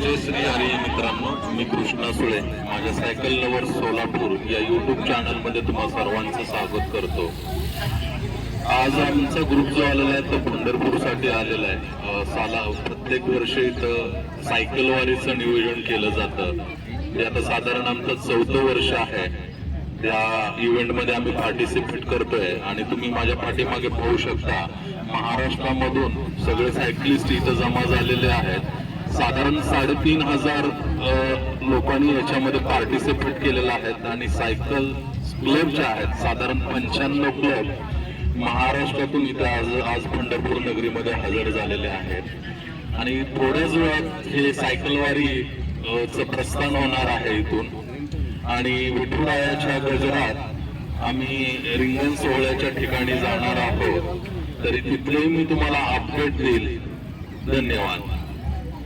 जय श्री हरी मित्रांनो मी कृष्णा सुळे. माझ्या cycle lover Solapur या युट्यूब चॅनलमध्ये तुम्हा सर्वांचं स्वागत करतो. आज आमचा ग्रुप जो आलेला आहे तो पंढरपूरसाठी आलेला आहे. साला प्रत्येक वर्षी इथं सायकलवारीचं नियोजन केलं जातं. ते आता साधारण आमचं चौथं वर्ष आहे. त्या इव्हेंटमध्ये आम्ही पार्टिसिपेट करतोय. आणि तुम्ही माझ्या पाठीमागे पाहू शकता महाराष्ट्रामधून सगळे सायकलिस्ट इथं जमा झालेले आहेत. साधारण साडेतीन हजार लोकांनी याच्यामध्ये पार्टिसिपेट केलेलं आहेत आणि सायकल क्लब जे आहेत साधारण पंच्याण्णव क्लब महाराष्ट्रातून इथे आज आज पंढरपूर नगरीमध्ये हजर झालेले आहेत. आणि थोड्याच वेळात हे सायकलवारी चं प्रस्थान होणार आहे इथून. आणि विठुरायाच्या गजरात आम्ही रिंगण सोहळ्याच्या ठिकाणी जाणार आहोत. तरी तिथलेही मी तुम्हाला अपडेट देईल. धन्यवाद.